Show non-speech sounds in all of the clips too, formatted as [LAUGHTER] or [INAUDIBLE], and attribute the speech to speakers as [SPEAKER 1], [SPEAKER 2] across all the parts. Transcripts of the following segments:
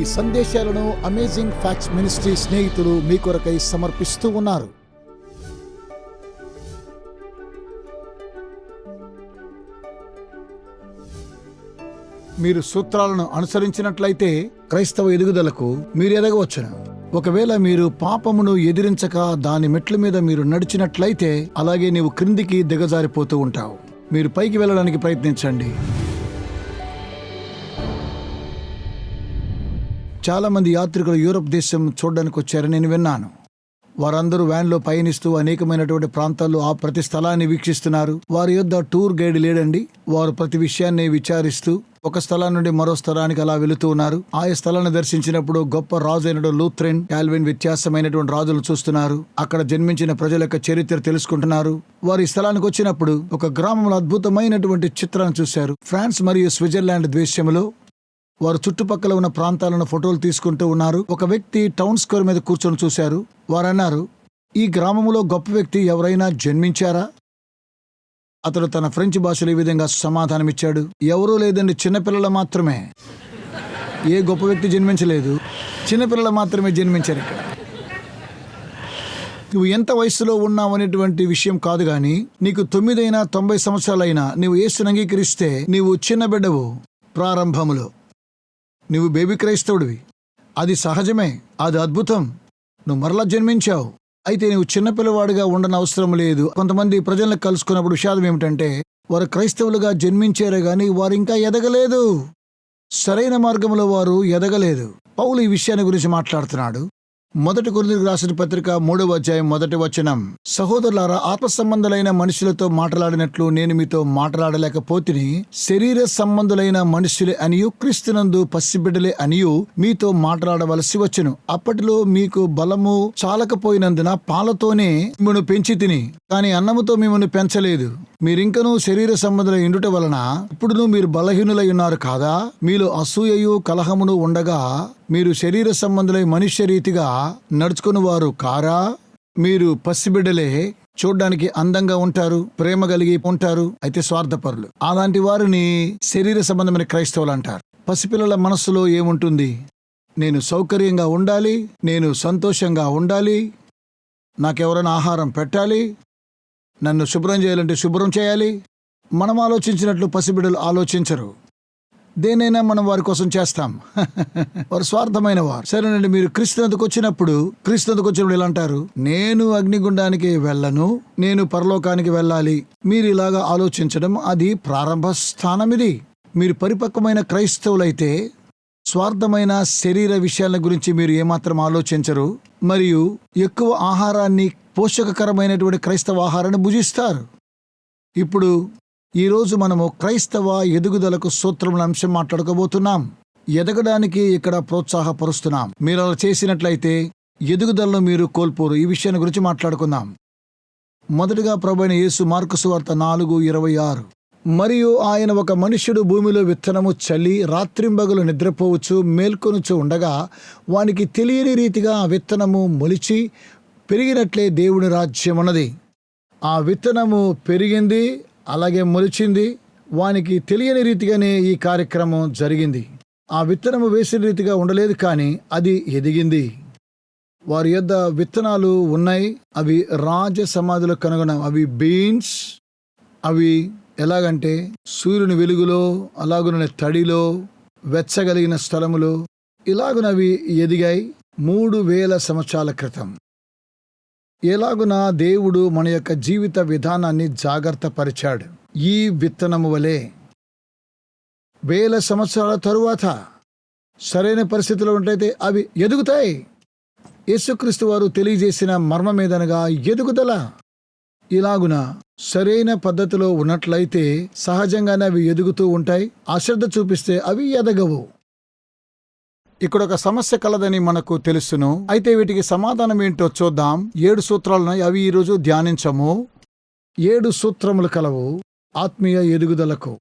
[SPEAKER 1] ఈ సందేశాలను amazing facts ministry స్నేహితులు మీ కొరకై సమర్పిస్తూ ఉన్నారు. మీరు సూత్రాలను అనుసరించినట్లయితే క్రైస్తవ ఎదుగుదలకు మీరు ఎదగవచ్చును. ఒకవేళ మీరు పాపమును ఎదిరించక దాని మెట్ల మీద మీరు నడిచినట్లయితే అలాగే నీవు క్రిందికి దిగజారిపోతూ ఉంటావు. మీరు పైకి వెళ్ళడానికి ప్రయత్నించండి. చాలామంది యాత్రికులు యూరప్ దేశం చూడడానికి వచ్చారని నేను విన్నాను. వారందరూ వ్యాన్లో పయనిస్తూ అనేకమైనటువంటి ప్రాంతాల్లో ఆ ప్రతి స్థలాన్ని వీక్షిస్తున్నారు. వారి యొద్ద టూర్ గైడ్ లేడండి. వారు ప్రతి విషయాన్ని విచారిస్తూ ఒక స్థలం నుండి మరో స్థలానికి అలా వెళుతూ ఉన్నారు. ఆయా స్థలాన్ని దర్శించినప్పుడు గొప్ప రాజు అయిన లూథ్రెన్ కాల్విన్ వ్యత్యాసమైనటువంటి రాజులు చూస్తున్నారు. అక్కడ జన్మించిన ప్రజల యొక్క చరిత్ర తెలుసుకుంటున్నారు. వారు ఈ స్థలానికి వచ్చినప్పుడు ఒక గ్రామంలో అద్భుతమైనటువంటి చిత్రాన్ని చూశారు. ఫ్రాన్స్ మరియు స్విట్జర్లాండ్ ద్వేషంలో వారు చుట్టుపక్కల ఉన్న ప్రాంతాలను ఫోటోలు తీసుకుంటూ ఉన్నారు. ఒక వ్యక్తి టౌన్ స్క్వేర్ మీద కూర్చొని చూశారు. వారన్నారు ఈ గ్రామంలో గొప్ప వ్యక్తి ఎవరైనా జన్మించారా? అతడు తన ఫ్రెంచ్ భాషలో ఈ విధంగా సమాధానమిచ్చాడు ఎవరూ లేదండి చిన్నపిల్లలు మాత్రమే. ఏ గొప్ప వ్యక్తి జన్మించలేదు. చిన్నపిల్లలు మాత్రమే జన్మించారు ఇక్కడ. నువ్వు ఎంత వయసులో ఉన్నావు అనేటువంటి విషయం కాదు కానీ నీకు తొమ్మిదైనా తొంభై సంవత్సరాలైనా నీవు యేసుని అంగీకరిస్తే నీవు చిన్న బిడ్డవు. ప్రారంభములో నువ్వు బేబీ క్రైస్తవుడివి. అది సహజమే అది అద్భుతం. నువ్వు మరలా జన్మించావు. అయితే నువ్వు చిన్నపిల్లవాడిగా ఉండని అవసరం లేదు. కొంతమంది ప్రజలను కలుసుకున్నప్పుడు విషాదం ఏమిటంటే వారు క్రైస్తవులుగా జన్మించారే గాని వారు ఇంకా ఎదగలేదు. సరైన మార్గంలో వారు ఎదగలేదు. పౌలు ఈ విషయాన్ని గురించి మాట్లాడుతున్నాడు. మొదటి కొరింథీయులకు రాసిన పత్రిక మూడవ అధ్యాయం మొదటి వచనం. సహోదరులారా ఆత్మ సంబంధులైన మనుషులతో మాట్లాడినట్లు నేను మీతో మాట్లాడలేకపోతిని శరీర సంబంధులైన మనుషులే అనియు క్రీస్తునందు పసిబిడ్డలే అనియు మీతో మాట్లాడవలసి వచ్చును. అప్పటిలో మీకు బలము చాలకపోయినందున పాలతోనే మిమ్మను పెంచి తిని కానీ అన్నముతో మిమ్మల్ని పెంచలేదు. మీరింకనూ శరీర సంబంధుల ఎండుట వలన ఇప్పుడును మీరు బలహీనులై ఉన్నారు కాదా? మీలో అసూయయు కలహమును ఉండగా మీరు శరీర సంబంధులై మనుష్య రీతిగా నడుచుకుని వారు కారా? మీరు పసిబిడ్డలే చూడ్డానికి అందంగా ఉంటారు ప్రేమ కలిగి ఉంటారు అయితే స్వార్థపరులు. అలాంటి వారిని శరీర సంబంధమైన క్రైస్తవులు అంటారు. పసిపిల్లల మనస్సులో ఏముంటుంది? నేను సౌకర్యంగా ఉండాలి నేను సంతోషంగా ఉండాలి నాకెవరైనా ఆహారం పెట్టాలి నన్ను శుభ్రం చేయాలంటే శుభ్రం చేయాలి? మనం ఆలోచించినట్లు పసిబిడ్డలు ఆలోచించరు. దేనైనా మనం వారి కోసం చేస్తాం. [LAUGHS] వారు స్వార్థమైన వారు. సరేనండి మీరు క్రీస్తునందుకు వచ్చినప్పుడు క్రీస్తునందుకు వచ్చినప్పుడు ఇలా అంటారు? నేను అగ్నిగుండానికి వెళ్ళను నేను పరలోకానికి వెళ్ళాలి. మీరు ఇలాగా ఆలోచించడం అది ప్రారంభ స్థానం ఇది మీరు పరిపక్వమైన క్రైస్తవులైతే స్వార్థమైన శరీర విషయాల గురించి మీరు ఏమాత్రం ఆలోచించరు మరియు ఎక్కువ ఆహారాన్ని పోషకకరమైనటువంటి క్రైస్తవ ఆహారాన్ని భుజిస్తారు. ఇప్పుడు ఈరోజు మనము క్రైస్తవ ఎదుగుదలకు సూత్రముల అంశం మాట్లాడుకోబోతున్నాం. ఎదగడానికి ఇక్కడ ప్రోత్సాహపరుస్తున్నాం. మీరు అలా చేసినట్లయితే ఎదుగుదలను మీరు కోల్పోరు. ఈ విషయాన్ని గురించి మాట్లాడుకుందాం. మొదటిగా ప్రభైన యేసు మార్కు సువార్త నాలుగు ఇరవై ఆరు. మరియు ఆయన ఒక మనుష్యుడు భూమిలో విత్తనము చల్లి రాత్రింబగలు నిద్రపోవచ్చు మేల్కొనుచు ఉండగా వానికి తెలియని రీతిగా ఆ విత్తనము మొలిచి పెరిగినట్లే దేవుని రాజ్యం ఉన్నది ఆ విత్తనము పెరిగింది అలాగే మొలిచింది వానికి తెలియని రీతిగానే ఈ కార్యక్రమం జరిగింది. ఆ విత్తనము వేసిన రీతిగా ఉండలేదు కానీ అది ఎదిగింది. వారి యొద్ద విత్తనాలు ఉన్నాయి అవి రాజ సమాధిలో కనుగొన అవి బీన్స్ అవి ఎలాగంటే సూర్యుని వెలుగులో అలాగున తడిలో వెచ్చగలిగిన స్థలములో ఇలాగునవి ఎదిగాయి మూడు వేల సంవత్సరాల క్రితం. ఎలాగున దేవుడు మన యొక్క జీవిత విధానాన్ని జాగ్రత్త పరిచాడు ఈ విత్తనము వలె. వేల సంవత్సరాల తరువాత సరైన పరిస్థితిలో ఉంటైతే అవి ఎదుగుతాయి. యేసుక్రీస్తు వారు తెలియజేసిన మర్మమేదనగా ఎదుగుదల. ఇలాగున సరైన పద్ధతిలో ఉన్నట్లయితే సహజంగానే అవి ఎదుగుతూ ఉంటాయి. అశ్రద్ధ చూపిస్తే అవి ఎదగవు. ఇక్కడ ఒక సమస్య కలదని మనకు తెలుసును. అయితే వీటికి సమాధానం ఏంటో చూద్దాం. ఏడు సూత్రాలను అవి ఈరోజు ధ్యానించము. ఏడు సూత్రములు కలవు. ఆత్మీయ ఎదుగుదలకు.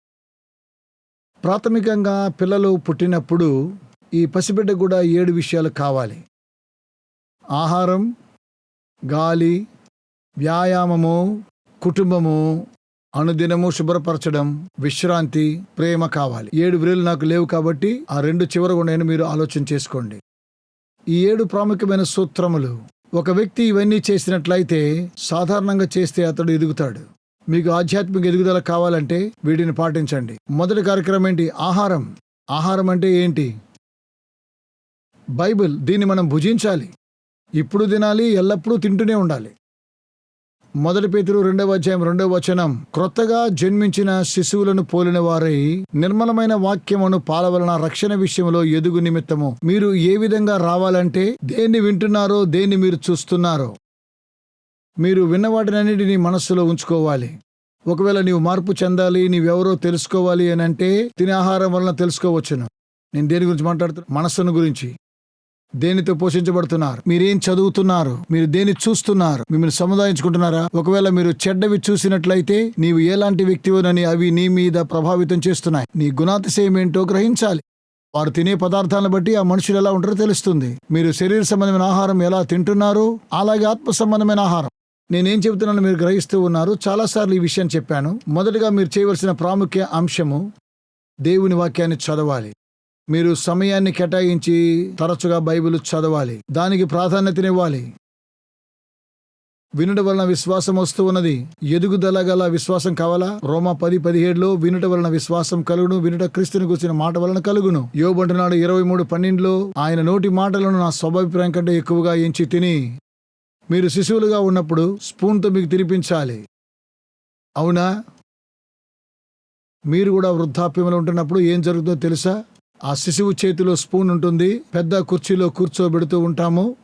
[SPEAKER 1] ప్రాథమికంగా పిల్లలు పుట్టినప్పుడు ఈ పసిబిడ్డ కూడా ఏడు విషయాలు కావాలి. ఆహారం గాలి వ్యాయామము కుటుంబము అనుదినము శుభ్రపరచడం విశ్రాంతి ప్రేమ కావాలి. ఏడు విలువలు నాకు లేవు కాబట్టి ఆ రెండు చివర ఉన్నాయని మీరు ఆలోచన చేసుకోండి. ఈ ఏడు ప్రాముఖ్యమైన సూత్రములు. ఒక వ్యక్తి ఇవన్నీ చేసినట్లయితే సాధారణంగా చేస్తే అతడు ఎదుగుతాడు. మీకు ఆధ్యాత్మిక ఎదుగుదల కావాలంటే వీటిని పాటించండి. మొదటి కార్యక్రమం ఏంటి? ఆహారం. ఆహారం అంటే ఏంటి? బైబిల్ దీన్ని మనం భుజించాలి. ఇప్పుడు తినాలి ఎల్లప్పుడూ తింటూనే ఉండాలి. మొదటి పేతురు రెండవ అధ్యాయం రెండవ వచనం. క్రొత్తగా జన్మించిన శిశువులను పోలిన వారై నిర్మలమైన వాక్యమును పాలవలన రక్షణ విషయంలో ఎదుగు నిమిత్తము. మీరు ఏ విధంగా రావాలంటే దేన్ని వింటున్నారో దేన్ని మీరు చూస్తున్నారో మీరు విన్నవాటినన్నిటిని మనస్సులో ఉంచుకోవాలి. ఒకవేళ నీవు మార్పు చెందాలి నీవెవరో తెలుసుకోవాలి అని అంటే తినే ఆహారం వలన తెలుసుకోవచ్చును. నేను దేని గురించి మాట్లాడుతున్నాను మనస్సును గురించి. దేనితో పోషించబడుతున్నారు? మీరేం చదువుతున్నారు? మీరు దేని చూస్తున్నారు? మిమ్మల్ని సముదాయించుకుంటున్నారా? ఒకవేళ మీరు చెడ్డవి చూసినట్లయితే నీవు ఎలాంటి వ్యక్తివోనని అవి నీ మీద ప్రభావితం చేస్తున్నాయి. నీ గుణాతిశయం ఏంటో గ్రహించాలి. వారు తినే పదార్థాలను బట్టి ఆ మనుషులు ఎలా ఉంటారో తెలుస్తుంది. మీరు శరీర సంబంధమైన ఆహారం ఎలా తింటున్నారు అలాగే ఆత్మ సంబంధమైన ఆహారం. నేనేం చెబుతున్నాను మీరు గ్రహిస్తూ ఉన్నారు. చాలాసార్లు ఈ విషయం చెప్పాను. మొదటగా మీరు చేయవలసిన ప్రాముఖ్య అంశము దేవుని వాక్యాన్ని చదవాలి. మీరు సమయాన్ని కేటాయించి తరచుగా బైబిల్ చదవాలి. దానికి ప్రాధాన్యతనివ్వాలి. వినుట వలన విశ్వాసం వస్తూ ఉన్నది. ఎదుగుదల గల విశ్వాసం కావాలా? రోమా పది పదిహేడులో వినుట వలన విశ్వాసం కలుగును వినుట క్రీస్తుని కూర్చిన మాట వలన కలుగును. యోబంటున్నాడు ఇరవై మూడు పన్నెండులో ఆయన నోటి మాటలను నా స్వభావిప్రాయం కంటే ఎక్కువగా ఎంచి తిని మీరు శిశువులుగా ఉన్నప్పుడు స్పూన్తో మీకు తినిపించాలి. అవునా? మీరు కూడా వృద్ధాప్యంలో ఉంటున్నప్పుడు ఏం జరుగుతుందో తెలుసా? ఆ శిశువు చేతిలో స్పూన్ ఉంటుంది. పెద్ద కుర్చీలో కూర్చోబెడుతూ ఉంటాము.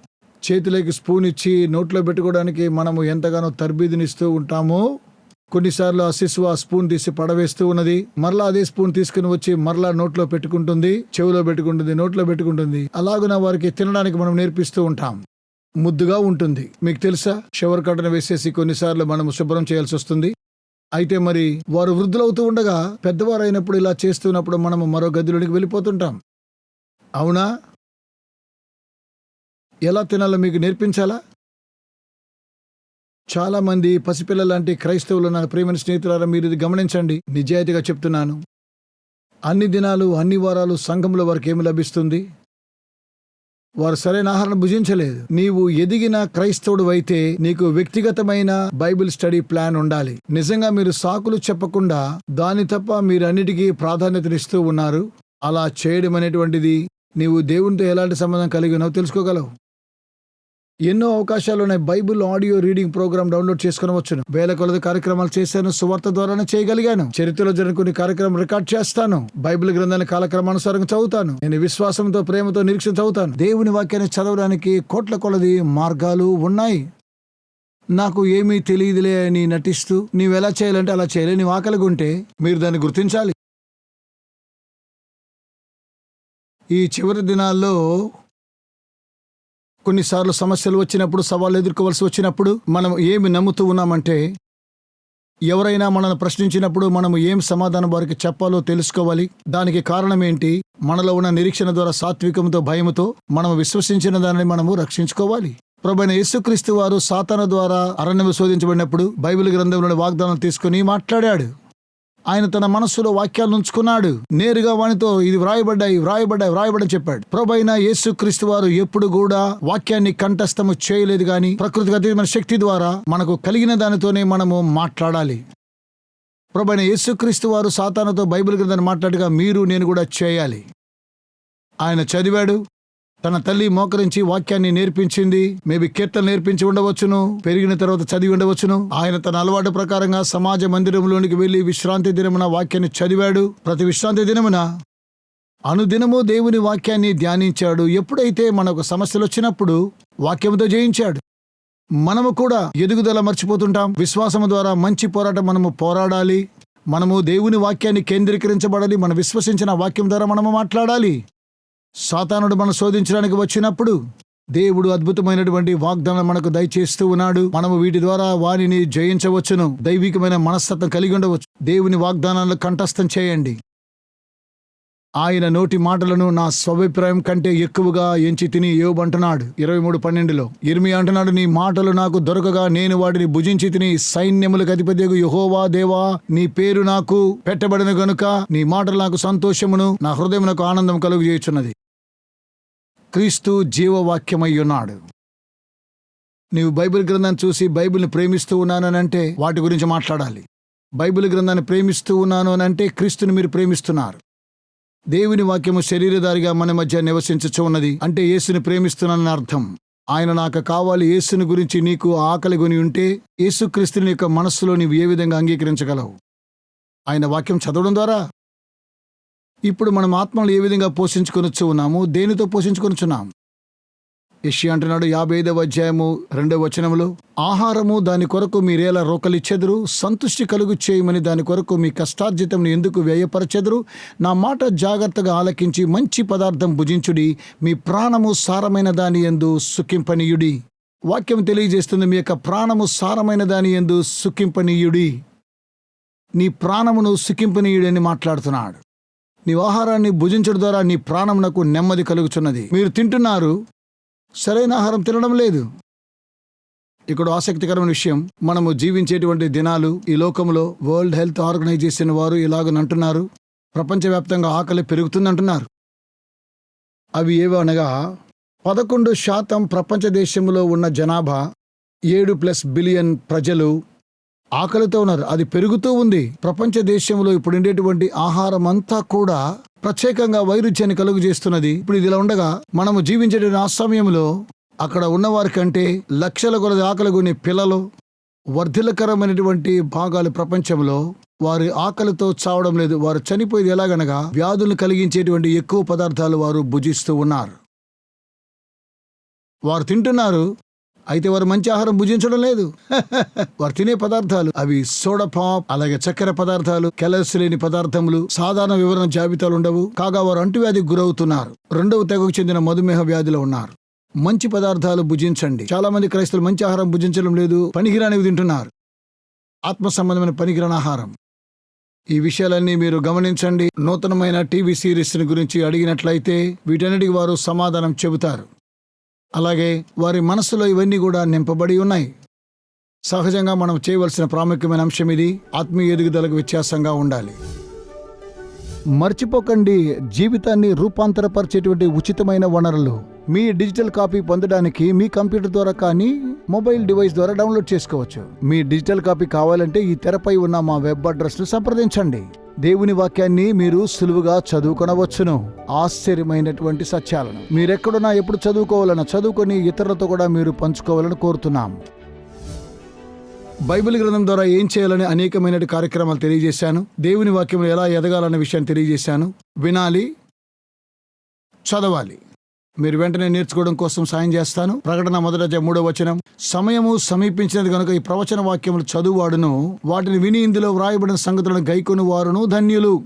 [SPEAKER 1] చేతిలోకి స్పూన్ ఇచ్చి నోట్లో పెట్టుకోవడానికి మనము ఎంతగానో తర్బీదునిస్తూ ఉంటాము. కొన్నిసార్లు ఆ శిశువు ఆ స్పూన్ తీసి పడవేస్తూ ఉన్నది. మరలా అదే స్పూన్ తీసుకుని వచ్చి మరలా నోట్లో పెట్టుకుంటుంది. చెవిలో పెట్టుకుంటుంది నోట్లో పెట్టుకుంటుంది. అలాగున వారికి తినడానికి మనం నేర్పిస్తూ ఉంటాం. ముద్దుగా ఉంటుంది. మీకు తెలుసా? షవర్ కట్టను వేసేసి కొన్నిసార్లు మనం శుభ్రం చేయాల్సి వస్తుంది. అయితే మరి వారు వృద్ధులవుతూ ఉండగా పెద్దవారు అయినప్పుడు ఇలా చేస్తున్నప్పుడు మనము మరో గదిలోనికి వెళ్ళిపోతుంటాం. అవునా? ఎలా తినాలో మీకు నేర్పించాలా? చాలామంది పసిపిల్ల లాంటి క్రైస్తవులు నా ప్రేమైన స్నేహితులారా మీరు ఇది గమనించండి. నిజాయితీగా చెప్తున్నాను. అన్ని దినాలు అన్ని వారాలు సంఘంలో వారికి ఏమి లభిస్తుంది? వారు సరైన ఆహారం భుజించలేదు. నీవు ఎదిగిన క్రైస్తవుడు అయితే నీకు వ్యక్తిగతమైన బైబిల్ స్టడీ ప్లాన్ ఉండాలి. నిజంగా మీరు సాకులు చెప్పకుండా దాని తప్ప మీరన్నిటికీ ప్రాధాన్యతనిస్తూ ఉన్నారు. అలా చేయడం అనేటువంటిది నీవు దేవునితో ఎలాంటి సంబంధం కలిగి ఉన్నావు తెలుసుకోగలవు. ఎన్నో అవకాశాలు ఉన్నాయి. Bible audio reading program download చేసుకునవచ్చును వేల కొలది కార్యక్రమాలు చేశాను. సువార్త ద్వారానే చేయగలిగాను. చరిత్రలో జరిగిన కొన్ని కార్యక్రమం రికార్డ్ చేస్తాను. బైబిల్ గ్రంథాన్ని కాలక్రమానుసారంగా చదువుతాను. నేను విశ్వాసంతో ప్రేమతో నిరీక్షణ చదువుతాను. దేవుని వాక్యాన్ని చదవడానికి కోట్ల కొలది మార్గాలు ఉన్నాయి. నాకు ఏమీ తెలియదులే అని నటిస్తూ నీవెలా చేయాలంటే అలా చేయలే. నీవు ఉంటే మీరు దాన్ని గుర్తించాలి. ఈ చివరి దినాల్లో కొన్నిసార్లు సమస్యలు వచ్చినప్పుడు సవాళ్ళు ఎదుర్కోవాల్సి వచ్చినప్పుడు మనం ఏమి నమ్ముతూ ఉన్నామంటే ఎవరైనా మనల్ని ప్రశ్నించినప్పుడు మనం ఏం సమాధానం వారికి చెప్పాలో తెలుసుకోవాలి. దానికి కారణం ఏంటి? మనలో ఉన్న నిరీక్షణ ద్వారా సాత్వికంతో భయముతో మనం విశ్వసించిన దానిని మనము రక్షించుకోవాలి. ప్రభైన యేసుక్రీస్తు వారు సాతాన ద్వారా అరణ్యం శోధించబడినప్పుడు బైబిల్ గ్రంథంలోని వాగ్దానం తీసుకుని మాట్లాడాడు. ఆయన తన మనస్సులో వాక్యాలను ఉంచుకున్నాడు. నేరుగా వానితో ఇది వ్రాయబడ్డాయి వ్రాయబడ్డాయి వ్రాయబడని చెప్పాడు. ప్రభైన యేసు క్రీస్తు వారు ఎప్పుడు కూడా వాక్యాన్ని కంఠస్థము చేయలేదు గాని ప్రకృతికి అతీతమైన శక్తి ద్వారా మనకు కలిగిన దానితోనే మనము మాట్లాడాలి. ప్రభైన యేసుక్రీస్తు వారు సాతానుతో బైబిల్ గ్రంథాన్ని మాట్లాడగా మీరు నేను కూడా చేయాలి. ఆయన చదివాడు తన తల్లి మోకరించి వాక్యాన్ని నేర్పించింది. మేబీ కీర్తన నేర్పించి ఉండవచ్చును. పెరిగిన తర్వాత చదివి ఉండవచ్చును. ఆయన తన అలవాటు ప్రకారంగా సమాజ మందిరంలోనికి వెళ్ళి విశ్రాంతి దినమున వాక్యాన్ని చదివాడు. ప్రతి విశ్రాంతి దినమున అనుదినము దేవుని వాక్యాన్ని ధ్యానించాడు. ఎప్పుడైతే మనకు సమస్యలు వచ్చినప్పుడు వాక్యంతో జయించాడు. మనము కూడా ఎదుగుదల మర్చిపోతుంటాం. విశ్వాసము ద్వారా మంచి పోరాటం మనము పోరాడాలి. మనము దేవుని వాక్యాన్ని కేంద్రీకరించబడాలి. మనం విశ్వసించిన వాక్యం ద్వారా మనము మాట్లాడాలి. సాతానుడు మనం శోధించడానికి వచ్చినప్పుడు దేవుడు అద్భుతమైనటువంటి వాగ్దానం మనకు దయచేస్తూ ఉన్నాడు. మనము వీటి ద్వారా వారిని జయించవచ్చును. దైవికమైన మనస్తత్వం కలిగి ఉండవచ్చు. దేవుని వాగ్దానాలను కంఠస్థం చేయండి. ఆయన నోటి మాటలను నా స్వభిప్రాయం కంటే ఎక్కువగా ఎంచి తిని యోబంటున్నాడు ఇరవై మూడు పన్నెండులో ఇరిమి అంటున్నాడు నీ మాటలు నాకు దొరకగా నేను వాటిని భుజించి తిని సైన్యములకు అధిపతి యహోవా దేవా నీ పేరు నాకు పెట్టబడిన గనుక నీ మాటలు నాకు సంతోషమును నా హృదయం నాకు ఆనందం కలుగు చేయుచున్నది క్రీస్తు జీవవాక్యమై ఉన్నాడు నీవు బైబిల్ గ్రంథాన్ని చూసి బైబిల్ని ప్రేమిస్తూ ఉన్నానంటే వాటి గురించి మాట్లాడాలి. బైబిల్ గ్రంథాన్ని ప్రేమిస్తూ ఉన్నాను అని అంటే క్రీస్తుని మీరు ప్రేమిస్తున్నారు. దేవుని వాక్యము శరీరధారిగా మన మధ్య నివసించచ్చు ఉన్నది అంటే యేసుని ప్రేమిస్తున్నానని అర్థం. ఆయన నాకు కావాలి యేసుని గురించి నీకు ఆకలి కొని ఉంటే యేసుక్రీస్తుని యొక్క మనస్సులో నీవు ఏ విధంగా అంగీకరించగలవు? ఆయన వాక్యం చదవడం ద్వారా ఇప్పుడు మనం ఆత్మలు ఏ విధంగా పోషించుకొనొచ్చు ఉన్నాము? దేనితో పోషించుకొనుచున్నాం యషి అంటున్నాడు యాభై ఐదవ అధ్యాయము రెండవ వచనములో ఆహారము దాని కొరకు మీరేలా రోకలిచ్చెదరు సంతుష్టి కలుగు చేయమని దాని కొరకు మీ కష్టార్జితంను ఎందుకు వ్యయపరచెదరు? నా మాట జాగ్రత్తగా ఆలకించి మంచి పదార్థం భుజించుడి మీ ప్రాణము సారమైన దాని ఎందు సుఖింపనీయుడి. వాక్యం తెలియజేస్తుంది మీ యొక్క ప్రాణము సారమైన దాని ఎందు సుఖింపనీయుడి నీ ప్రాణమును సుఖింపనీయుడని మాట్లాడుతున్నాడు. నీ ఆహారాన్ని భుజించడం ద్వారా నీ ప్రాణమునకు నెమ్మది కలుగుచున్నది. మీరు తింటున్నారు సరైన ఆహారం తినడం లేదు. ఇక్కడ ఆసక్తికరమైన విషయం మనము జీవించేటువంటి దినాలు ఈ లోకంలో వరల్డ్ హెల్త్ ఆర్గనైజేషన్ వారు ఇలాగనంటున్నారు ప్రపంచవ్యాప్తంగా ఆకలి పెరుగుతుందంటున్నారు. అవి ఏవో అనగా పదకొండు శాతం ప్రపంచ దేశంలో ఉన్న జనాభా ఏడు ప్లస్ బిలియన్ ప్రజలు ఆకలితో ఉన్నారు. అది పెరుగుతూ ఉంది. ప్రపంచ దేశంలో ఇప్పుడు ఉండేటువంటి ఆహారం అంతా కూడా ప్రత్యేకంగా వైరుధ్యాన్ని కలుగు చేస్తున్నది. ఇప్పుడు ఇది ఇలా ఉండగా మనము జీవించేటువంటి ఆ సమయంలో అక్కడ ఉన్నవారి కంటే లక్షల కొలది ఆకలి కొనే పిల్లలు వర్ధిలకరమైనటువంటి భాగాలు ప్రపంచంలో వారి ఆకలితో చావడం లేదు. వారు చనిపోయేది ఎలాగనగా వ్యాధులను కలిగించేటువంటి ఎక్కువ పదార్థాలు వారు భుజిస్తూ ఉన్నారు. వారు తింటున్నారు. అయితే వారు మంచి ఆహారం భుజించడం లేదు. [LAUGHS] వారు తినే పదార్థాలు అవి సోడా పాప్ అలాగే చక్కెర పదార్థాలు కెలర్స్ లేని పదార్థములు సాధారణ వివరణ జాబితాలు ఉండవు. కాగా వారు అంటువ్యాధికి గురవుతున్నారు. రెండవ తెగకు చెందిన మధుమేహ వ్యాధిలో ఉన్నారు. మంచి పదార్థాలు భుజించండి. చాలా మంది క్రైస్తవులు మంచి ఆహారం భుజించడం లేదు పనికిరానివి తింటున్నారు. ఆత్మ సంబంధమైన పనికిరాని ఆహారం. ఈ విషయాలన్నీ మీరు గమనించండి. నూతనమైన టీవీ సిరీస్ని గురించి అడిగినట్లయితే వీటన్నిటికి వారు సమాధానం చెబుతారు. అలాగే వారి మనసులో ఇవన్నీ కూడా నింపబడి ఉన్నాయి. సహజంగా మనం చేయవలసిన ప్రాముఖ్యమైన అంశం ఇది ఆత్మీయ ఎదుగుదలకు వ్యత్యాసంగా ఉండాలి. మర్చిపోకండి జీవితాన్ని రూపాంతరపరిచేటువంటి ఉచితమైన వనరులు. మీ డిజిటల్ కాపీ పొందడానికి మీ కంప్యూటర్ ద్వారా కానీ మొబైల్ డివైస్ ద్వారా డౌన్లోడ్ చేసుకోవచ్చు. మీ డిజిటల్ కాపీ కావాలంటే ఈ తెరపై ఉన్న మా వెబ్ అడ్రస్ను సంప్రదించండి. దేవుని వాక్యాన్ని మీరు సులువుగా చదువుకొనవచ్చును. ఆశ్చర్యమైనటువంటి సత్యాలను. మీరెక్కడున్నా ఎప్పుడు చదువుకోవాలన్నా చదువుకొని ఇతరులతో కూడా మీరు పంచుకోవాలని కోరుతున్నాం. బైబిల్ గ్రంథం ద్వారా ఏం చేయాలని అనేకమైన కార్యక్రమాలు తెలియజేశాను. దేవుని వాక్యంలో ఎలా ఎదగాలన్న విషయాన్ని తెలియజేశాను. వినాలి చదవాలి. మీరు వెంటనే నేర్చుకోవడం కోసం సాయం చేస్తాను. ప్రకటన మొదట మూడో వచనం. సమయము సమీపించినది కనుక ఈ ప్రవచన వాక్యములు చదువువాడును. వాటిని విని ఇందులో వ్రాయబడిన సంగతులను గైకొని వారును ధన్యులు.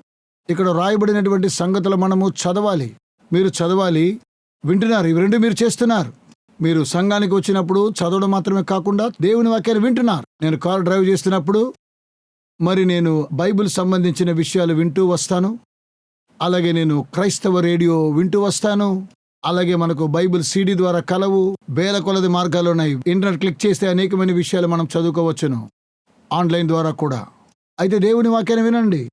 [SPEAKER 1] ఇక్కడ వ్రాయబడినటువంటి సంగతులు మనము చదవాలి. మీరు చదవాలి. వింటున్నారు. ఇవి రెండు మీరు చేస్తున్నారు. మీరు సంఘానికి వచ్చినప్పుడు చదవడం మాత్రమే కాకుండా దేవుని వాక్యాన్ని వింటున్నారు. నేను కారు డ్రైవ్ చేస్తున్నప్పుడు మరి నేను బైబిల్ సంబంధించిన విషయాలు వింటూ వస్తాను. అలాగే నేను క్రైస్తవ రేడియో వింటూ వస్తాను. అలాగే మనకు బైబిల్ సీడీ ద్వారా కలవు వేల కొలది మార్గాలు ఉన్నాయి. ఇంటర్నెట్ క్లిక్ చేస్తే అనేకమైన విషయాలు మనం చదువుకోవచ్చును. ఆన్లైన్ ద్వారా కూడా. అయితే దేవుని వాక్యాన్ని వినండి.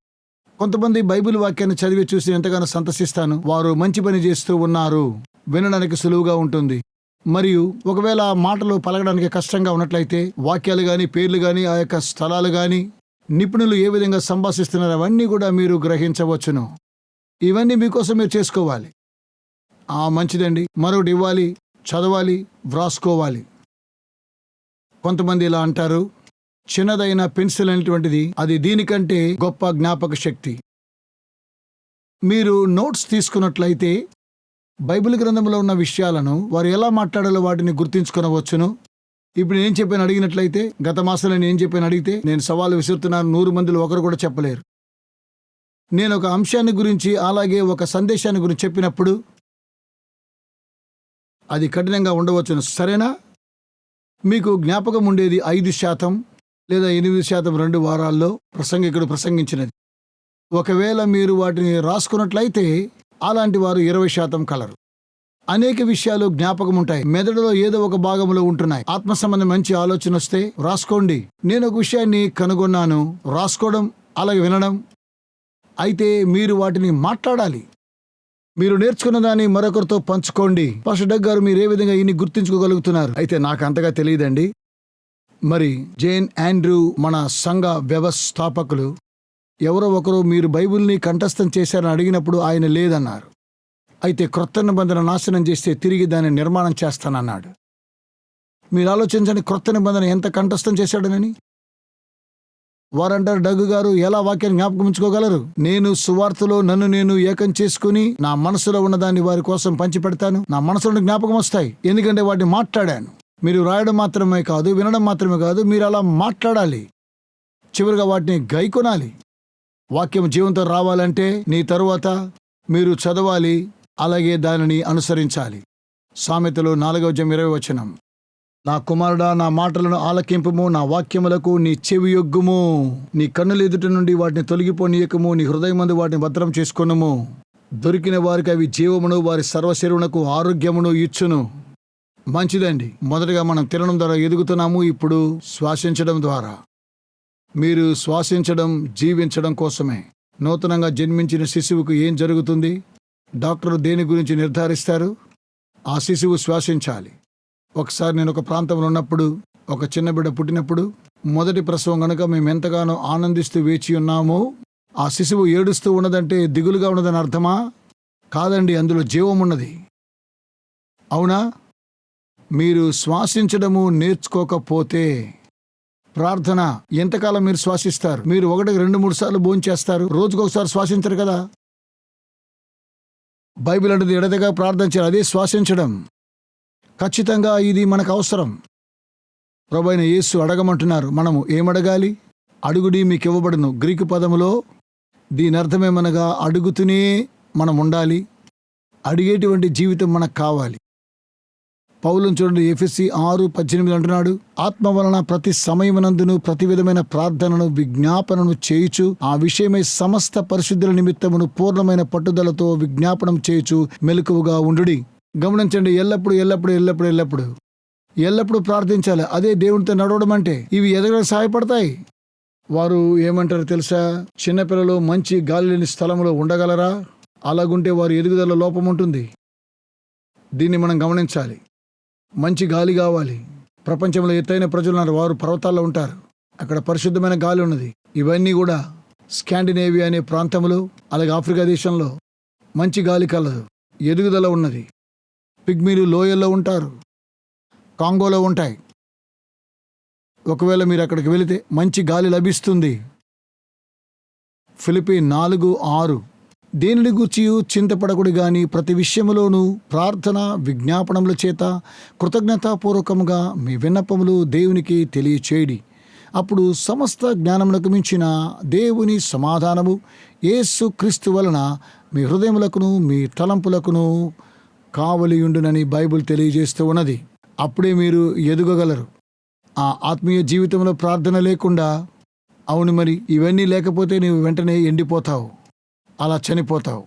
[SPEAKER 1] కొంతమంది బైబిల్ వాక్యాన్ని చదివి చూసి ఎంతగానో సంతసిస్తాను. వారు మంచి పని చేస్తూ ఉన్నారు. వినడానికి సులువుగా ఉంటుంది. మరియు ఒకవేళ ఆ మాటలు పలకడానికి కష్టంగా ఉన్నట్లయితే వాక్యాలు కానీ పేర్లు కానీ ఆ యొక్క స్థలాలు కానీ నిపుణులు ఏ విధంగా సంభాషిస్తున్నారు అవన్నీ కూడా మీరు గ్రహించవచ్చును. ఇవన్నీ మీకోసం మీరు చేసుకోవాలి. ఆ మంచిదండి. మరొకటి ఇవ్వాలి చదవాలి వ్రాసుకోవాలి. కొంతమంది ఇలా అంటారు చిన్నదైన పెన్సిల్ అనేటువంటిది అది దీనికంటే గొప్ప జ్ఞాపక శక్తి. మీరు నోట్స్ తీసుకున్నట్లయితే బైబిల్ గ్రంథంలో ఉన్న విషయాలను వారు ఎలా మాట్లాడాలో వాటిని గుర్తించుకునవచ్చును. ఇప్పుడు నేను చెప్పాను అడిగినట్లయితే గత మాసంలో నేను చెప్పాను అడిగితే నేను సవాలు విసురుతున్నాను నూరు మందిలో ఒకరు కూడా చెప్పలేరు. నేను ఒక అంశాన్ని గురించి అలాగే ఒక సందేశాన్ని గురించి చెప్పినప్పుడు అది కఠినంగా ఉండవచ్చును. సరేనా? మీకు జ్ఞాపకం ఉండేది ఐదు శాతం లేదా ఎనిమిది శాతం రెండు వారాల్లో ప్రసంగికుడు ప్రసంగించినది. ఒకవేళ మీరు వాటిని రాసుకున్నట్లయితే అలాంటి వారు ఇరవై శాతం కలరు. అనేక విషయాలు జ్ఞాపకం ఉంటాయి మెదడులో ఏదో ఒక భాగంలో ఉంటున్నాయి. ఆత్మ సంబంధం మంచి ఆలోచన వస్తే రాసుకోండి. నేను ఒక విషయాన్ని కనుగొన్నాను. రాసుకోవడం అలాగే వినడం. అయితే మీరు వాటిని మాట్లాడాలి. మీరు నేర్చుకున్న దాన్ని మరొకరితో పంచుకోండి. పాస్టర్ డగ్ గారు మీరు ఏ విధంగా ఈయన్ని గుర్తించుకోగలుగుతున్నారు? అయితే నాకు అంతగా తెలియదండి. మరి జేన్ ఆండ్రూ మన సంఘ వ్యవస్థాపకులు ఎవరో ఒకరు మీరు బైబిల్ని కంఠస్థం చేశారని అడిగినప్పుడు ఆయన లేదన్నారు. అయితే క్రొత్త నిబంధన నాశనం చేస్తే తిరిగి దాన్ని నిర్మాణం చేస్తానన్నాడు. మీరు ఆలోచించండి క్రొత్త నిబంధన ఎంత కంఠస్థం చేశాడనని వారంటారు డగ్గు గారు ఎలా వాక్యాన్ని జ్ఞాపకం ఉంచుకోగలరు? నేను సువార్తలో నన్ను నేను ఏకం చేసుకుని నా మనసులో ఉన్నదాన్ని వారి కోసం పంచిపెడతాను. నా మనసులో జ్ఞాపకం వస్తాయి. ఎందుకంటే వాటిని మాట్లాడాను. మీరు రాయడం మాత్రమే కాదు వినడం మాత్రమే కాదు మీరు అలా మాట్లాడాలి. చివరిగా వాటిని గైకొనాలి. వాక్యం జీవంతో రావాలంటే నీ తరువాత మీరు చదవాలి అలాగే దానిని అనుసరించాలి. సామెతలు నాలుగవ జం ఇరవై వచనం. నా కుమారుడా నా మాటలను ఆలకింపము నా వాక్యములకు నీ చెవి యొగ్గుము. నీ కన్నుల ఎదుటి నుండి వాటిని తొలగిపోనీయకము నీ హృదయమందు వాటిని భద్రం చేసుకొనుము. దొరికిన వారికి అవి జీవమును వారి సర్వశరీరునకు ఆరోగ్యమును ఇచ్చును. మంచిదండి. మొదటగా మనం తినడం ద్వారా ఎదుగుతున్నాము ఇప్పుడు శ్వాసించడం ద్వారా. మీరు శ్వాసించడం జీవించడం కోసమే. నూతనంగా జన్మించిన శిశువుకు ఏం జరుగుతుంది? డాక్టర్ దేని గురించి నిర్ధారిస్తారు? ఆ శిశువు శ్వాసించాలి. ఒకసారి నేను ఒక ప్రాంతంలో ఉన్నప్పుడు ఒక చిన్న బిడ్డ పుట్టినప్పుడు మొదటి ప్రసవం కనుక మేము ఎంతగానో ఆనందిస్తూ వేచి ఉన్నామో ఆ శిశువు ఏడుస్తూ ఉన్నదంటే దిగులుగా ఉన్నదని అర్థమా? కాదండి అందులో జీవం ఉన్నది. అవునా? మీరు శ్వాసించడము నేర్చుకోకపోతే ప్రార్థన ఎంతకాలం మీరు శ్వాసిస్తారు? మీరు ఒకటికి రెండు మూడు సార్లు భోంచేస్తారు రోజుకు ఒకసారి శ్వాసించరు కదా? బైబిల్ అంటే ఎడతగా ప్రార్థన చేయాలి అదే శ్వాసించడం. ఖచ్చితంగా ఇది మనకు అవసరం. ప్రభైన యేసు అడగమంటున్నారు మనము ఏమడగాలి? అడుగుడి మీకు ఇవ్వబడును గ్రీకు పదములో దీని అర్థమేమనగా అడుగుతూనే మనం ఉండాలి. అడిగేటువంటి జీవితం మనకు కావాలి. పౌలను చూడండి ఎఫ్ఎస్సి ఆరు పద్దెనిమిది అంటున్నాడు ఆత్మ వలన ప్రతి సమయమునందును ప్రతి విధమైన ప్రార్థనను విజ్ఞాపనను చేయుచు ఆ విషయమై సమస్త పరిశుద్ధుల నిమిత్తమును పూర్ణమైన పట్టుదలతో విజ్ఞాపనం చేయుచు మెలకువగా ఉండుడి. గమనించండి ఎల్లప్పుడు ఎల్లప్పుడు ఎల్లప్పుడు ఎల్లప్పుడు. ఎల్లప్పుడు ప్రార్థించాలి. అదే దేవునితో నడవడం అంటే ఇవి ఎదగడం సహాయపడతాయి. వారు ఏమంటారు తెలుసా? చిన్నపిల్లలు మంచి గాలి లేని స్థలంలో ఉండగలరా? అలాగుంటే వారి ఎదుగుదల లోపం ఉంటుంది. దీన్ని మనం గమనించాలి. మంచి గాలి కావాలి. ప్రపంచంలో ఎత్తైన ప్రజలు ఉన్నారు. వారు పర్వతాల్లో ఉంటారు. అక్కడ పరిశుద్ధమైన గాలి ఉన్నది. ఇవన్నీ కూడా స్కాండినేవియా అనే ప్రాంతంలో అలాగే ఆఫ్రికా దేశంలో మంచి గాలి కలదు. ఎదుగుదల ఉన్నది. పిగ్మీలు లోయల్లో ఉంటారు. కాంగోలో ఉంటాయి. ఒకవేళ మీరు అక్కడికి వెళితే మంచి గాలి లభిస్తుంది. ఫిలిపి నాలుగు ఆరు. దేనిని గూర్చి చింతపడకుడు గాని ప్రతి విషయములోనూ ప్రార్థన విజ్ఞాపనముల చేత కృతజ్ఞతాపూర్వకముగా మీ విన్నపములు దేవునికి తెలియచేయడి. అప్పుడు సమస్త జ్ఞానములకు మించిన దేవుని సమాధానము యేసు క్రీస్తు వలన మీ హృదయములకును మీ తలంపులకును కావలియుండునని బైబిల్ తెలియజేస్తూ ఉన్నది. అప్పుడే మీరు ఎదుగగలరు. ఆ ఆత్మీయ జీవితంలో ప్రార్థన లేకుండా అవును మరి ఇవన్నీ లేకపోతే నీవు వెంటనే ఎండిపోతావు. అలా చనిపోతావు.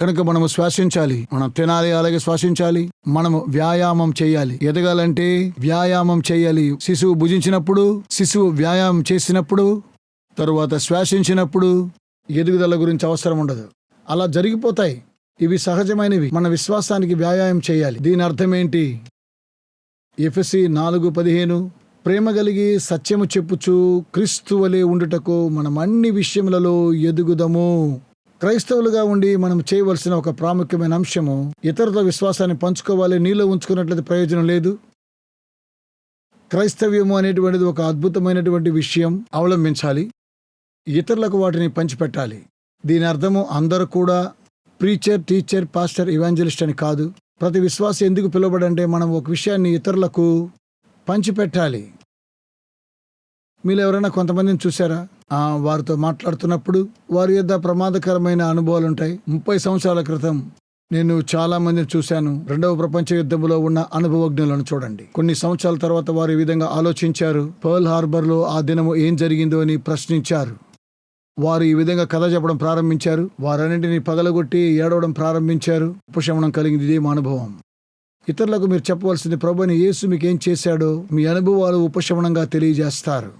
[SPEAKER 1] కనుక మనము శ్వాసించాలి. మనం తినాలి అలాగే శ్వాసించాలి. మనము వ్యాయామం చేయాలి. ఎదగాలంటే వ్యాయామం చేయాలి. శిశువు భుజించినప్పుడు శిశువు వ్యాయామం చేసినప్పుడు తరువాత శ్వాసించినప్పుడు ఎదుగుదల గురించి అవసరం ఉండదు. అలా జరిగిపోతాయి. ఇవి సహజమైనవి. మన విశ్వాసానికి వ్యాయామం చేయాలి. దీని అర్థం ఏంటి? ఎఫ్ఎస్సి నాలుగు పదిహేను ప్రేమ కలిగి సత్యము చెప్పుచు క్రీస్తు వలె ఉండుటకు మనం అన్ని విషయములలో ఎదుగుదము. క్రైస్తవులుగా ఉండి మనం చేయవలసిన ఒక ప్రాముఖ్యమైన అంశము ఇతరుల విశ్వాసాన్ని పంచుకోవాలి నీలో ఉంచుకున్నట్లయితే ప్రయోజనం లేదు. క్రైస్తవ్యము అనేటువంటిది ఒక అద్భుతమైనటువంటి విషయం అవలంబించాలి. ఇతరులకు వాటిని పంచిపెట్టాలి. దీని అర్థము అందరూ కూడా ప్రీచర్ టీచర్ పాస్టర్ ఇవాంజలిస్ట్ అని కాదు. ప్రతి విశ్వాసం ఎందుకు పిలువబడంటే మనం ఒక విషయాన్ని ఇతరులకు పంచిపెట్టాలి. మీరు ఎవరైనా కొంతమందిని చూసారా వారితో మాట్లాడుతున్నప్పుడు వారి యొద్ద ప్రమాదకరమైన అనుభవాలు ఉంటాయి ముప్పై సంవత్సరాల క్రితం నేను చాలా మందిని చూశాను. రెండవ ప్రపంచ యుద్ధంలో ఉన్న అనుభవజ్ఞులను చూడండి. కొన్ని సంవత్సరాల తర్వాత వారు ఈ విధంగా ఆలోచించారు. పర్ల్ హార్బర్లో ఆ దినము ఏం జరిగిందో అని ప్రశ్నించారు. వారు ఈ విధంగా కథ చెప్పడం ప్రారంభించారు. వారన్నింటినీ పగలగొట్టి ఏడవడం ప్రారంభించారు. ఉపశమనం కలిగింది ఇదే మా అనుభవం. ఇతరులకు మీరు చెప్పవలసింది ప్రభుని యేసు మీకు ఏం చేశాడో మీ అనుభవాలు ఉపశమనంగా తెలియజేస్తారు.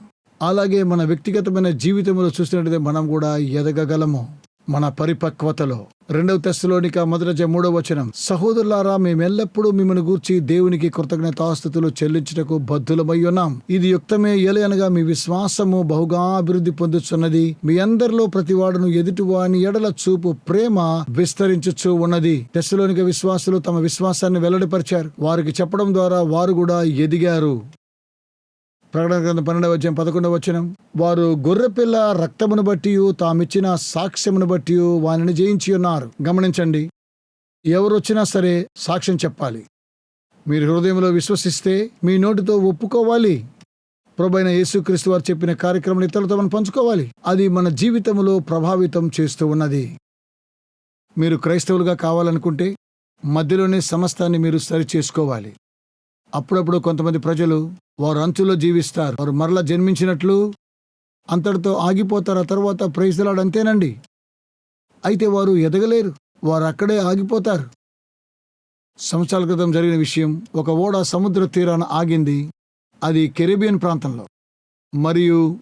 [SPEAKER 1] అలాగే మన వ్యక్తిగతమైన జీవితంలో చూసినట్లయితే మనం కూడా ఎదగగలము. మన పరిపక్వతలో. రెండవ తెస్సలోనిక మొదటి మూడవ వచనం. సహోదరులారా మేమెల్లప్పుడూ మిమ్మల్ని గూర్చి దేవునికి కృతజ్ఞతాస్థుతులు చెల్లించుటకు బద్ధులమై ఉన్నాం. ఇది యుక్తమే ఏలే అనగా మీ విశ్వాసము బహుగా అభివృద్ధి పొందుతున్నది మీ అందరిలో ప్రతివాడును ఎదుటివాని ఎడల చూపు ప్రేమ విస్తరించుచు ఉన్నది. తెస్సలోనిక విశ్వాసులు తమ విశ్వాసాన్ని వెల్లడిపరిచారు. వారికి చెప్పడం ద్వారా వారు కూడా ఎదిగారు. ప్రకటన గ్రంథం పన్నెండవ వచ్చం పదకొండవ వచ్చిన వారు గొర్రెపిల్ల రక్తమును బట్టి తామిచ్చిన సాక్ష్యమును బట్టి వారిని జయించి ఉన్నారు. గమనించండి. ఎవరు వచ్చినా సరే సాక్ష్యం చెప్పాలి. మీరు హృదయంలో విశ్వసిస్తే మీ నోటితో ఒప్పుకోవాలి. ప్రభైన యేసుక్రీస్తు వారు చెప్పిన కార్యక్రమం ఇతరులతో మనం పంచుకోవాలి. అది మన జీవితంలో ప్రభావితం చేస్తూ ఉన్నది. మీరు క్రైస్తవులుగా కావాలనుకుంటే మధ్యలోనే సమస్తాన్ని మీరు సరి చేసుకోవాలి అప్పుడప్పుడు కొంతమంది ప్రజలు వారు అంచులో జీవిస్తారు. వారు మరలా జన్మించినట్లు అంతటితో ఆగిపోతారు. ఆ తర్వాత ప్రైజ్లాడు అంతేనండి. అయితే వారు ఎదగలేరు. వారు అక్కడే ఆగిపోతారు. సంవత్సరాల క్రితం జరిగిన విషయం ఒక ఓడ సముద్ర తీరాన ఆగింది. అది కెరీబియన్ ప్రాంతంలో. మరియు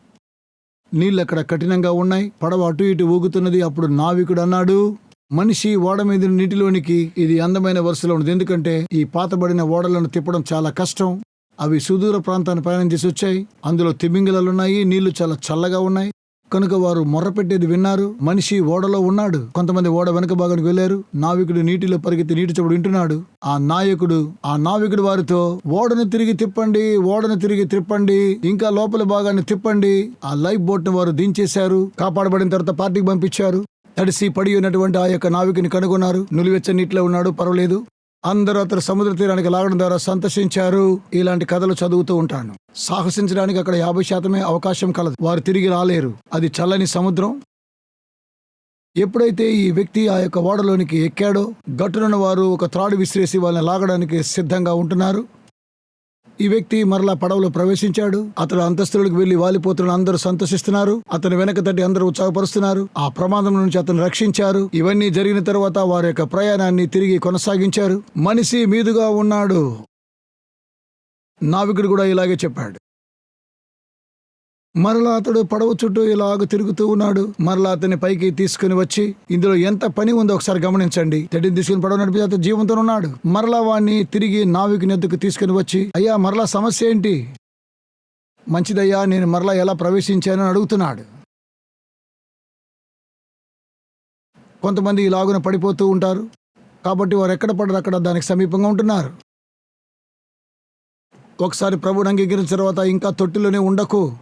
[SPEAKER 1] నీళ్ళు అక్కడ కఠినంగా ఉన్నాయి. పడవ అటు ఇటు ఊగుతున్నది. అప్పుడు నావికుడు అన్నాడు మనిషి ఓడ మీద నీటిలోనికి ఇది అందమైన వరుసలో ఉంది ఎందుకంటే ఈ పాతబడిన ఓడలను తిప్పడం చాలా కష్టం. అవి సుదూర ప్రాంతాన్ని ప్రయాణం చేసి వచ్చాయి. అందులో తిమింగలాలున్నాయి నీళ్ళు చాలా చల్లగా ఉన్నాయి. కనుక వారు మొర్రపెట్టేది విన్నారు. మనిషి ఓడలో ఉన్నాడు. కొంతమంది ఓడ వెనక భాగానికి వెళ్ళారు నావికుడు నీటిలో పరిగెత్తి నీటి చప్పుడు వింటున్నాడు. ఆ నాయకుడు ఆ నావికుడు వారితో ఓడను తిరిగి తిప్పండి ఓడను తిరిగి తిప్పండి ఇంకా లోపల భాగాన్ని తిప్పండి ఆ లైఫ్ బోట్ను వారు దించేశారు. కాపాడబడిన తర్వాత పార్టీకి పంపించారు. తడిసి పడి ఉన్నటువంటి ఆ యొక్క నావికుని కనుగొన్నారు. నులివెచ్చ నీటిలో ఉన్నాడు పర్వాలేదు. అందరూ అతను సముద్ర తీరానికి లాగడం ద్వారా సంతోషించారు. ఇలాంటి కథలు చదువుతూ ఉంటాను. సాహసించడానికి అక్కడ యాభై శాతమే అవకాశం కలదు. వారు తిరిగి రాలేరు. అది చల్లని సముద్రం. ఎప్పుడైతే ఈ వ్యక్తి ఆ యొక్క ఓడలోనికి ఎక్కాడో గట్టునున్న వారు ఒక త్రాడు విసిరేసి వాళ్ళని లాగడానికి సిద్ధంగా ఉంటున్నారు. ఈ వ్యక్తి మరలా పడవలో ప్రవేశించాడు. అతడు అంతస్తులకు వెళ్ళి వాలిపోతున్న అందరూ సంతోషిస్తున్నారు. అతని వెనక తట్టి అందరూ ఉత్సాహపరుస్తున్నారు. ఆ ప్రమాదం నుంచి అతను రక్షించారు. ఇవన్నీ జరిగిన తర్వాత వారి యొక్క ప్రయాణాన్ని తిరిగి కొనసాగించారు. మనిషి మీదుగా ఉన్నాడు. నావికుడు కూడా ఇలాగే చెప్పాడు. మరలా అతడు పడవ చుట్టూ ఇలాగ తిరుగుతూ ఉన్నాడు. మరలా అతన్ని పైకి తీసుకుని వచ్చి ఇందులో ఎంత పని ఉందో ఒకసారి గమనించండి. తెడ్డిని తీసుకుని పడవ నడిపి అతను జీవంతో ఉన్నాడు. మరలా వాడిని తిరిగి నావికుని నెత్తుకు తీసుకుని వచ్చి అయ్యా మరలా సమస్య ఏంటి? మంచిదయ్యా నేను మరలా ఎలా ప్రవేశించానని అడుగుతున్నాడు. కొంతమంది ఇలాగున పడిపోతూ ఉంటారు. కాబట్టి వారు ఎక్కడ పడరు అక్కడ దానికి సమీపంగా ఉంటున్నారు. ఒకసారి ప్రభుని అంగీకరించిన తర్వాత ఇంకా తొట్టిలోనే ఉండకు.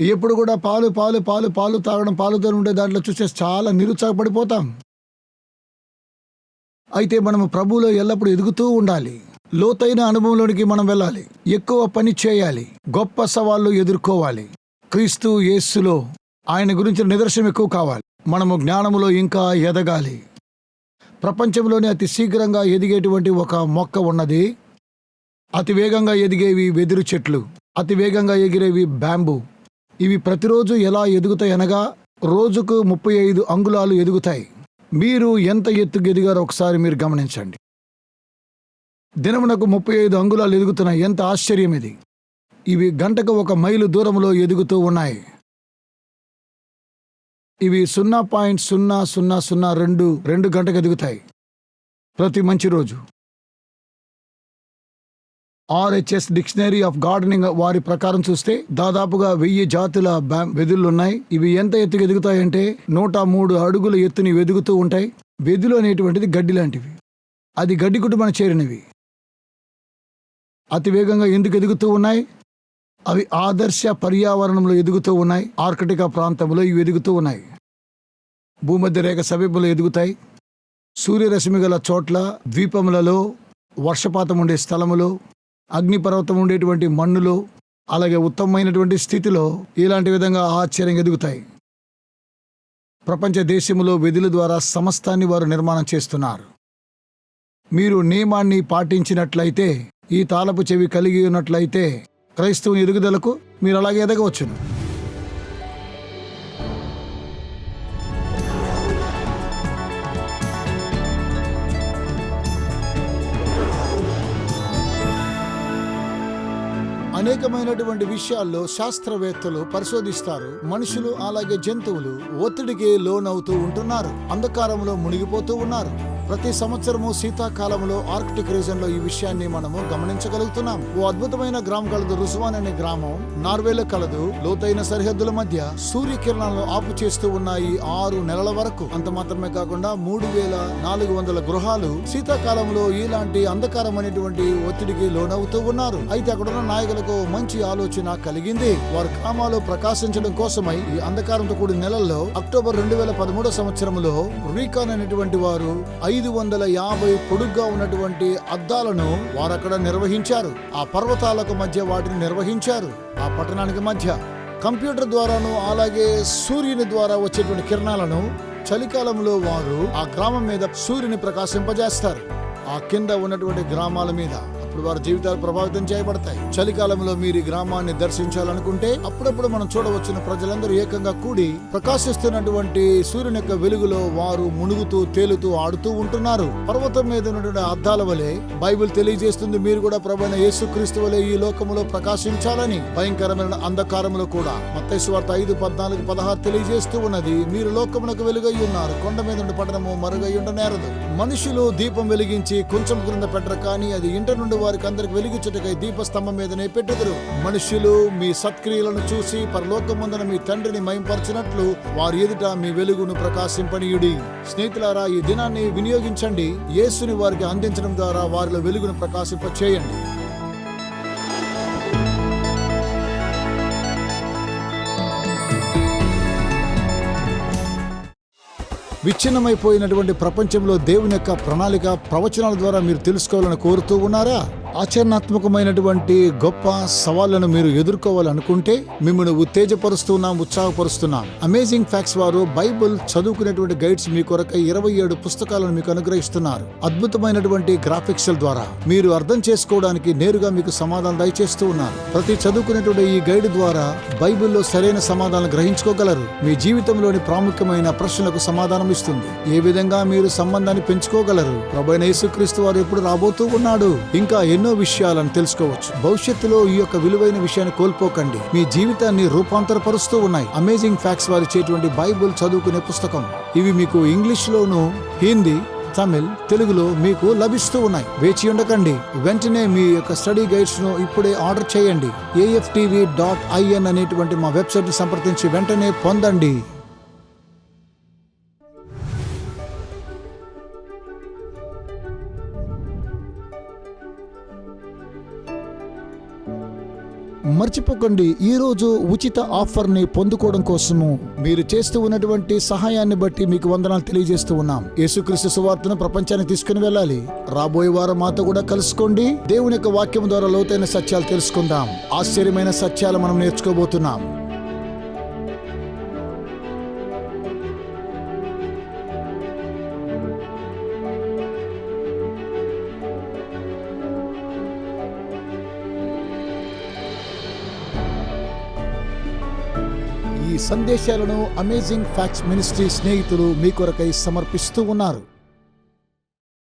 [SPEAKER 1] ఎప్పుడు కూడా పాలు పాలు పాలు పాలు తాగడం పాలుతో ఉండే దాంట్లో చూస్తే చాలా నిరుత్సాహపడిపోతాం. అయితే మనము ప్రభువులో ఎల్లప్పుడూ ఎదుగుతూ ఉండాలి. లోతైన అనుభవంలోనికి మనం వెళ్ళాలి. ఎక్కువ పని చేయాలి. గొప్ప సవాళ్ళు ఎదుర్కోవాలి. క్రీస్తు యేస్సులో ఆయన గురించిన నిదర్శనం ఎక్కువ కావాలి. మనము జ్ఞానములో ఇంకా ఎదగాలి. ప్రపంచంలోనే అతి శీఘ్రంగా ఎదిగేటువంటి ఒక మొక్క ఉన్నది. అతి వేగంగా ఎదిగేవి వెదురు చెట్లు. అతి వేగంగా ఎగిరేవి బ్యాంబూ. ఇవి ప్రతిరోజు ఎలా ఎదుగుతాయి అనగా రోజుకు ముప్పై ఐదు అంగుళాలు ఎదుగుతాయి. మీరు ఎంత ఎత్తుకు ఎదిగారో ఒకసారి మీరు గమనించండి. దినమునకు ముప్పై ఐదు అంగుళాలు ఎదుగుతున్నాయి ఎంత ఆశ్చర్యం ఇది. ఇవి గంటకు ఒక మైలు దూరంలో ఎదుగుతూ ఉన్నాయి. ఇవి సున్నా పాయింట్ సున్నా సున్నా సున్నా రెండు రెండు గంటకు ఎదుగుతాయి. ప్రతి మంచి రోజు. ఆర్హెచ్ఎస్ డిక్షనరీ ఆఫ్ గార్డెనింగ్ వారి ప్రకారం చూస్తే దాదాపుగా వెయ్యి జాతుల బ్యాం వెదుళ్ళు ఉన్నాయి ఇవి ఎంత ఎత్తుకు ఎదుగుతాయంటే నూట మూడు అడుగుల ఎత్తుని వెదుగుతూ ఉంటాయి. వెదులు అనేటువంటిది గడ్డి లాంటివి. అది గడ్డి కుటుంబానికి చేరినవి. అతి వేగంగా ఎందుకు ఎదుగుతూ ఉన్నాయి? అవి ఆదర్శ పర్యావరణంలో ఎదుగుతూ ఉన్నాయి. ఆర్కిటికా ప్రాంతంలో ఇవి ఎదుగుతూ ఉన్నాయి. భూమధ్య రేఖ సమీపంలో ఎదుగుతాయి. సూర్యరశ్మి గల చోట్ల ద్వీపములలో వర్షపాతం ఉండే స్థలములో అగ్నిపర్వతం ఉండేటువంటి మన్నులో అలాగే ఉత్తమమైనటువంటి స్థితిలో ఇలాంటి విధంగా ఆశ్చర్యం ఎదుగుతాయి. ప్రపంచ దేశంలో వెదుల ద్వారా సమస్తాన్ని వారు నిర్మాణం చేస్తున్నారు. మీరు నియమాన్ని పాటించినట్లయితే ఈ తాళపు చెవి కలిగి ఉన్నట్లయితే క్రైస్తవుని ఎదుగుదలకు మీరు అలాగే ఎదగవచ్చును. అనేకమైనటువంటి విషయాల్లో శాస్త్రవేత్తలు పరిశోధిస్తారు. మనుషులు అలాగే జంతువులు ఒత్తిడికి లోనవుతూ ఉంటున్నారు. అంధకారంలో మునిగిపోతూ ఉన్నారు. ప్రతి సంవత్సరము శీతాకాలంలో ఆర్కిటిక్ రీజన్లో ఈ విషయాన్ని మనము గమనించగలుగుతున్నాం. ఓ అద్భుతమైన గ్రామం కలదు రుసువాన్ అనే గ్రామం. నార్వేలో కలదు. లోతైన సరిహద్దుల మధ్య సూర్యకిరణాలను ఆపు చేస్తూ ఉన్నాయి ఆరు నెలల వరకు. అంత మాత్రమే కాకుండా మూడు వేల నాలుగు వందల గృహాలు శీతాకాలంలో ఇలాంటి అంధకారం అనేటువంటి ఒత్తిడికి లోనవుతూ ఉన్నారు. అయితే అక్కడ ఉన్న నాయకులకు మంచి ఆలోచన కలిగింది. వారి గ్రామాలు ప్రకాశించడం కోసమై ఈ అంధకారంతో కూడిన నెలల్లో అక్టోబర్ రెండు వేల పదమూడో సంవత్సరంలో రీకాన్ అనేటువంటి వారు ఐదు వందల యాభై పొడుగ్గా ఉన్నటువంటి అద్దాలను వారక్కడ నిర్వహించారు. ఆ పర్వతాలకు మధ్య వాటిని నిర్వహించారు. ఆ పట్టణానికి మధ్య కంప్యూటర్ ద్వారాను అలాగే సూర్యుని ద్వారా వచ్చేటువంటి కిరణాలను చలికాలంలో వారు ఆ గ్రామం మీద సూర్యుని ప్రకాశింపజేస్తారు. ఆ కింద ఉన్నటువంటి గ్రామాల మీద అప్పుడు వారి జీవితాలు ప్రభావితం చేయబడతాయి. చలికాలంలో మీరు ఈ గ్రామాన్ని దర్శించాలనుకుంటే అప్పుడప్పుడు మనం చూడవచ్చిన ప్రజలందరూ ఏకంగా కూడి ప్రకాశిస్తున్నటువంటి సూర్యుని యొక్క వెలుగులో వారు మునుగుతూ తేలుతూ ఆడుతూ ఉంటున్నారు. పర్వతం మీద ఉన్నటువంటి అద్దాల వలె బైబిల్ తెలియజేస్తుంది మీరు కూడా ప్రభైన యేసుక్రీస్తు వలె ఈ లోకములో ప్రకాశించాలని. భయంకరమైన అంధకారములో కూడా మత్తయి ఐదు పద్నాలుగు పదహారు తెలియజేస్తూ ఉన్నది. మీరు లోకమునకు వెలుగై ఉన్నారు. కొండ మీద ఉండి పట్టణము మరుగై ఉండనేరదు. మనుషులు దీపం వెలిగించి కొంచెం క్రింద పెట్టరు. కానీ అది ఇంటి నుండి వారికి అందరికి వెలుగుచుటకై దీపస్తంభం మీదనే పెట్టుదురు మనుషులు మీ సత్క్రియలను చూసి పరలోకమందున మీ తండ్రిని మయంపరచినట్లు వారి ఎదుట మీ వెలుగును ప్రకాశింపనీయుడి. స్నేహితులారా ఈ దినాన్ని వినియోగించండి. యేసుని వారికి అందించడం ద్వారా వారిలో వెలుగును ప్రకాశింప చేయండి విచ్ఛిన్నమైపోయినటువంటి ప్రపంచంలో దేవుని యొక్క ప్రణాళిక ప్రవచనాల ద్వారా మీరు తెలుసుకోవాలని కోరుతూ ఉన్నారా? ఆచరణాత్మకమైనటువంటి గొప్ప సవాళ్ళను మీరు ఎదుర్కోవాలనుకుంటే మిమ్మల్ని ఉత్తేజపరుస్తున్నాం ఉత్సాహపరుస్తున్నాం. అమేజింగ్ ఫ్యాక్ట్స్ వారు బైబిల్ చదువుకునేటువంటి గైడ్స్ మీ కొరకై ఇరవై ఏడు పుస్తకాలను మీకు అనుగ్రహిస్తున్నారు. అద్భుతమైనటువంటి గ్రాఫిక్స్ ద్వారా మీరు అర్థం చేసుకోవడానికి నేరుగా మీకు సమాధానం దయచేస్తూ ఉన్నారు. ప్రతి చదువుకునేటువంటి ఈ గైడ్ ద్వారా బైబిల్లో సరైన సమాధానం గ్రహించుకోగలరు. మీ జీవితంలోని ప్రాముఖ్యమైన ప్రశ్నలకు సమాధానం ఇస్తుంది. ఏ విధంగా మీరు సంబంధాన్ని పెంచుకోగలరు? ప్రభైన యేసుక్రీస్తు వారు ఎప్పుడు రాబోతూ ఉన్నాడు? ఇంకా ఎన్ని ఎన్నో విషయాలను తెలుసుకోవచ్చు. భవిష్యత్తులో ఈ యొక్క విలువైన విషయాన్ని కోల్పోకండి. మీ జీవితాన్ని రూపాంతరపరుస్తూ ఉన్నాయి. అమేజింగ్ ఫ్యాక్ట్స్ వారు ఇచ్చేటువంటి బైబుల్ చదువుకునే పుస్తకం. ఇవి మీకు ఇంగ్లీష్ లోను హిందీ తమిళ్ తెలుగులో మీకు లభిస్తూ ఉన్నాయి. వేచి ఉండకండి. వెంటనే మీ యొక్క స్టడీ గైడ్స్ను ఇప్పుడే ఆర్డర్ చేయండి. ఏఎఫ్టీవీ డాట్ ఐఎన్ అనేటువంటి మా వెబ్సైట్ని సంప్రదించి వెంటనే పొందండి. మర్చిపోకండి. ఈరోజు ఉచిత ఆఫర్ని పొందుకోవడం కోసము మీరు చేస్తూ ఉన్నటువంటి సహాయాన్ని బట్టి మీకు వందనాలు తెలియజేస్తూ ఉన్నాం. యేసుక్రీస్తు సువార్తను ప్రపంచానికి తీసుకుని వెళ్ళాలి. రాబోయే వారం మాతో కూడా కలుసుకోండి. దేవుని యొక్క వాక్యం ద్వారా లోతైన సత్యాలు తెలుసుకుందాం. ఆశ్చర్యమైన సత్యాలు మనం నేర్చుకోబోతున్నాం. సందేశాలను అమేజింగ్ ఫ్యాక్ట్స్ మినిస్ట్రీ స్నేహితులు మీ కొరకై సమర్పిస్తూ ఉన్నారు.